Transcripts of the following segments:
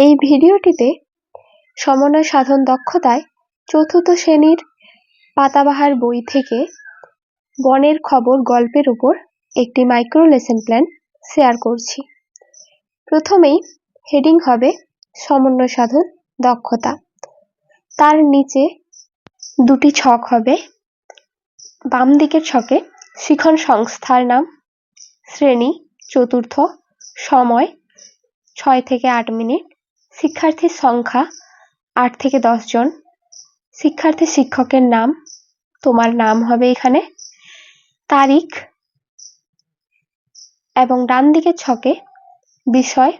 এই ভিডিওটিতে সমন্বয় সাধন দক্ষতায় চতুর্থ শ্রেণির পাতাবাহার বই থেকে বনের খবর গল্পের উপর একটি মাইক্রো লেসন প্ল্যান শেয়ার করছি। প্রথমেই হেডিং হবে সমন্বয় সাধন দক্ষতা। তার নিচে দুটি ছক হবে। বাম দিকের ছকে শিখন সংস্থার নাম, শ্রেণি, চতুর্থ, সময়, ছয় থেকে আট মিনিট। শিক্ষার্থীর সংখ্যা আট থেকে দশ জন। শিক্ষার্থী শিক্ষকের নাম, তোমার নাম হবে এখানে। তারিখ এবং ডান দিকের ছকে বিষয়,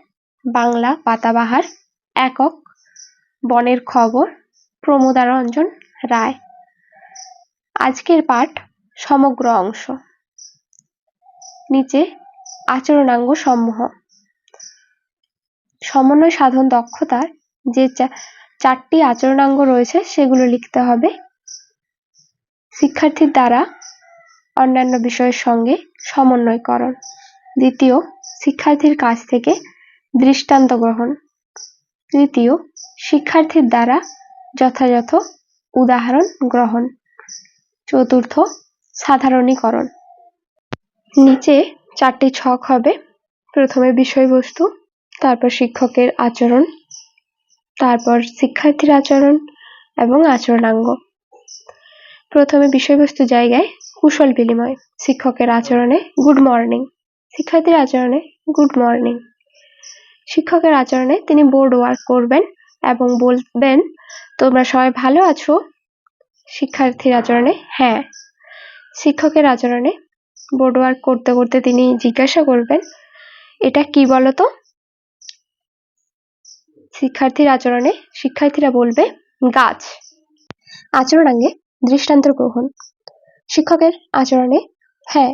বাংলা, পাতাবাহার, একক, বনের খবর প্রমোদারঞ্জন রায়। আজকের পাঠ সমগ্র অংশ। নিচে আচরণাঙ্গ সমূহ। সমন্বয় সাধন দক্ষতার যে চারটি আচরণাঙ্গ রয়েছে সেগুলো লিখতে হবে। শিক্ষার্থীর দ্বারা অন্যান্য বিষয়ের সঙ্গে সমন্বয়করণ। দ্বিতীয়, শিক্ষার্থীর কাছ থেকে দৃষ্টান্ত গ্রহণ। তৃতীয়, শিক্ষার্থীর দ্বারা যথাযথ উদাহরণ গ্রহণ। চতুর্থ, সাধারণীকরণ। নিচে চারটি ছক হবে। প্রথমে বিষয়বস্তু তারপর শিক্ষকের আচরণ, তারপর শিক্ষার্থীর আচরণ এবং আচরণাঙ্গ। প্রথমে বিষয়বস্তু জায়গায় কুশল বিনিময়, শিক্ষকের আচরণে গুড মর্নিং, শিক্ষার্থীর আচরণে গুড মর্নিং। শিক্ষকের আচরণে তিনি বোর্ড ওয়ার্ক করবেন এবং বলবেন, তোমরা সবাই ভালো আছো? শিক্ষার্থীর আচরণে হ্যাঁ। শিক্ষকের আচরণে বোর্ড ওয়ার্ক করতে করতে তিনি জিজ্ঞাসা করবেন, এটা কি বলতো? শিক্ষার্থীর আচরণে শিক্ষার্থীরা বলবে, গাছ। আচরণাঙ্গে দৃষ্টান্ত গ্রহণ। শিক্ষকের আচরণে হ্যাঁ।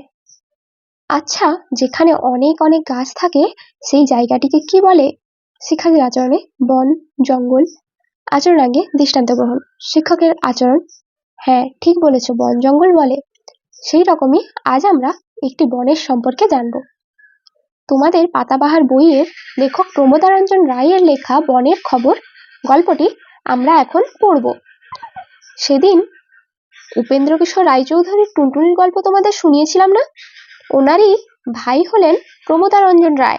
আচ্ছা যেখানে অনেক অনেক গাছ থাকে, সেই জায়গাটিকে কি বলে? শিক্ষার্থীর আচরণে, বন, জঙ্গল। আচরণাঙ্গে দৃষ্টান্ত গ্রহণ। শিক্ষকের আচরণ হ্যাঁ ঠিক বলেছ, বন, জঙ্গল বলে। সেই রকমই আজ আমরা একটি বনের সম্পর্কে জানব। তোমাদের পাতাবাহার বইয়ের লেখক প্রমোদারঞ্জন রায়ের লেখা বনের খবর গল্পটি আমরা এখন পড়ব। সেদিন উপেন্দ্র কিশোর রায়চৌধুরীর টুনটুনির গল্প তোমাদের শুনিয়েছিলাম না? ওনারই ভাই হলেন প্রমোদারঞ্জন রায়।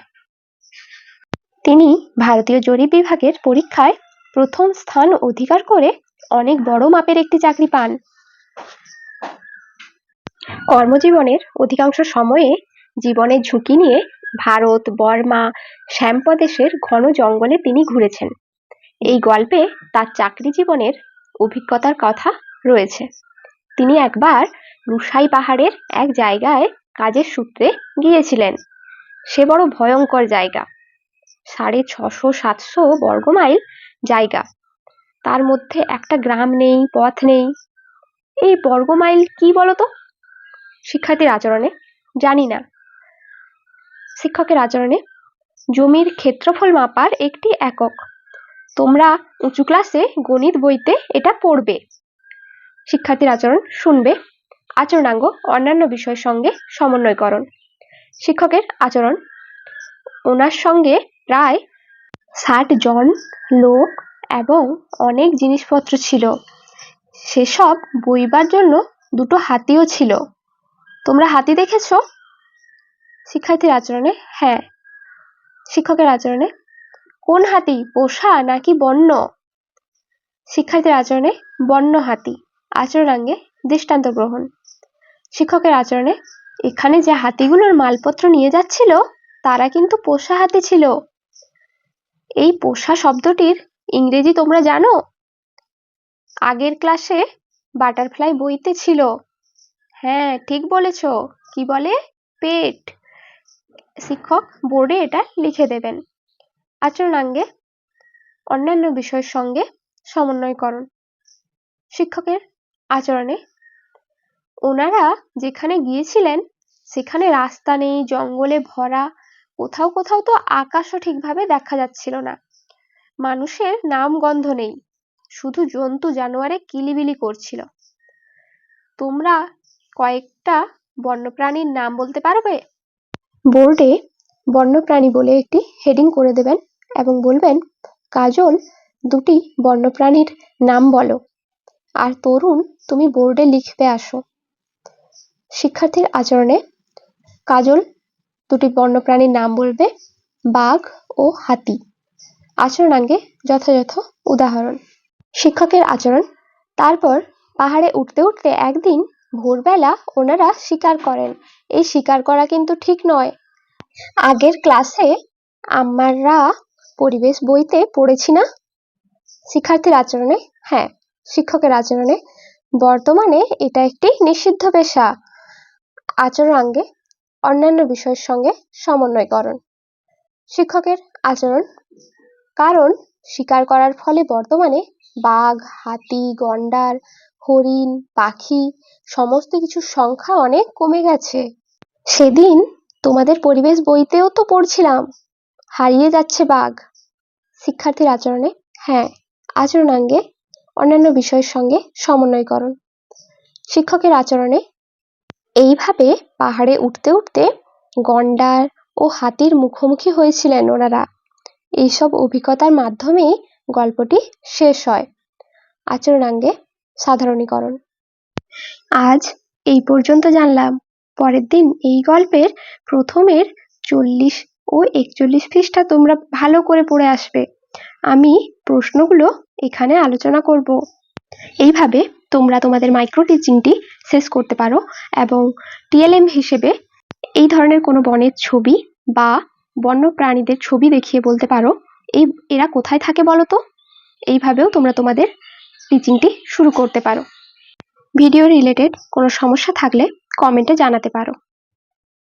তিনি ভারতীয় জরিপ বিভাগের পরীক্ষায় প্রথম স্থান অধিকার করে অনেক বড় মাপের একটি চাকরি পান। কর্মজীবনের অধিকাংশ সময়ে জীবনের ঝুঁকি নিয়ে ভারত, বর্মা শ্যামপ্রদেশের ঘন জঙ্গলে তিনি ঘুরেছেন। এই গল্পে তার চাকরি জীবনের অভিজ্ঞতার কথা রয়েছে। তিনি একবার রুসাই পাহাড়ের এক জায়গায় কাজের সূত্রে গিয়েছিলেন। সে বড় ভয়ঙ্কর জায়গা, সাড়ে ছশো সাতশো বর্গমাইল জায়গা। তার মধ্যে একটা গ্রাম নেই, পথ নেই। এই বর্গমাইল কি বলতো? শিক্ষার্থীর আচরণে জানি না। শিক্ষকের আচরণে জমির ক্ষেত্রফল মাপার একটি একক। তোমরা উঁচু ক্লাসে গণিত বইতে এটা পড়বে। শিক্ষার্থীর আচরণ শুনবে। আচরণাঙ্গ অন্যান্য বিষয়ের সঙ্গে সমন্বয়করণ। শিক্ষকের আচরণ। ওনার সঙ্গে প্রায় ষাট জন লোক এবং অনেক জিনিসপত্র ছিল। সেসব বইবার জন্য দুটো হাতিও ছিল। তোমরা হাতি দেখেছ? শিক্ষার্থীর আচরণে? হ্যাঁ। শিক্ষকের আচরণে? কোন হাতি, পোষা নাকি বন্য? শিক্ষার্থীর আচরণে বন্য হাতি, আচরণাঙ্গে দৃষ্টান্ত গ্রহণ। শিক্ষকের আচরণে? এখানে যে হাতিগুলোর মালপত্র নিয়ে যাচ্ছিল, তারা কিন্তু পোষা হাতি ছিল। এই পোষা শব্দটির ইংরেজি তোমরা জানো? আগের ক্লাসে বাটারফ্লাই বইতে ছিল। হ্যাঁ ঠিক বলেছ। কি বলে? পেট। শিক্ষক বোর্ডে এটা লিখে দেবেন। আচরণাঙ্গে অন্যান্য বিষয়ের সঙ্গে সমন্বয়করণ। শিক্ষকের আচরণে ওনারা যেখানে গিয়েছিলেন, সেখানে রাস্তা নেই, জঙ্গলে ভরা, কোথাও কোথাও তো আকাশও ঠিকভাবে দেখা যাচ্ছিল না। মানুষের নাম গন্ধ নেই, শুধু জন্তু জানোয়ারে কিলিবিলি করছিল। তোমরা কয়েকটা বন্যপ্রাণীর নাম বলতে পারবে? বোর্ডে বন্যপ্রাণী বলে একটি হেডিং করে দেবেন এবং বলবেন, কাজল, দুটি বন্যপ্রাণীর নাম বলো। আর তরুণ, তুমি বোর্ডে লিখবে আসো। শিক্ষার্থীর আচরণে কাজল দুটি বন্যপ্রাণীর নাম বলবে, বাঘ ও হাতি। আচরণাঙ্গে যথাযথ উদাহরণ। শিক্ষকের আচরণ, তারপর পাহাড়ে উঠতে উঠতে একদিন ভোরবেলা ওনারা শিকার করেন। এই শিকার করা কিন্তু ঠিক নয়। আগের ক্লাসে আমরা পরিবেশ বইতে পড়েছি না? শিক্ষার্থীর আচরণে? হ্যাঁ শিক্ষকের আচরণে। বর্তমানে এটা একটি নিষিদ্ধ পেশা। আচরণাঙ্গে, অন্যান্য বিষয়ের সঙ্গে সমন্বয়করণ। শিক্ষকের আচরণ। কারণ, শিকার করার ফলে বর্তমানে বাঘ, হাতি, গন্ডার হরিণ, পাখি, সমস্ত কিছুর সংখ্যা অনেক কমে গেছে। সেদিন তোমাদের পরিবেশ বইতেও তো পড়ছিলাম। হারিয়ে যাচ্ছে বাঘ। শিক্ষার্থীর আচরণে হ্যাঁ আচরণাঙ্গে অন্যান্য বিষয়ের সঙ্গে সমন্বয়করণ। শিক্ষকের আচরণে এইভাবে পাহাড়ে উঠতে উঠতে গন্ডার ও হাতির মুখোমুখি হয়েছিলেন ওনারা। এইসব অভিজ্ঞতার মাধ্যমেই গল্পটি শেষ হয়। আচরণাঙ্গে সাধারণীকরণ। আজ এই পর্যন্ত জানলাম। পরের দিন এই গল্পের প্রথমের চল্লিশ ও একচল্লিশ পৃষ্ঠা তোমরা ভালো করে পড়ে আসবে। আমি প্রশ্নগুলো এখানে আলোচনা করব। এইভাবে তোমরা তোমাদের মাইক্রো টিচিংটি শেষ করতে পারো এবং টিএলএম হিসেবে এই ধরনের কোনো বনের ছবি বা বন্য প্রাণীদের ছবি দেখিয়ে বলতে পারো। এই, এরা কোথায় থাকে বলো তো? এইভাবেও তোমরা তোমাদের টিচিংটি শুরু করতে পারো। ভিডিও রিলেটেড কোনো সমস্যা থাকলে কমেন্টে জানাতে পারো।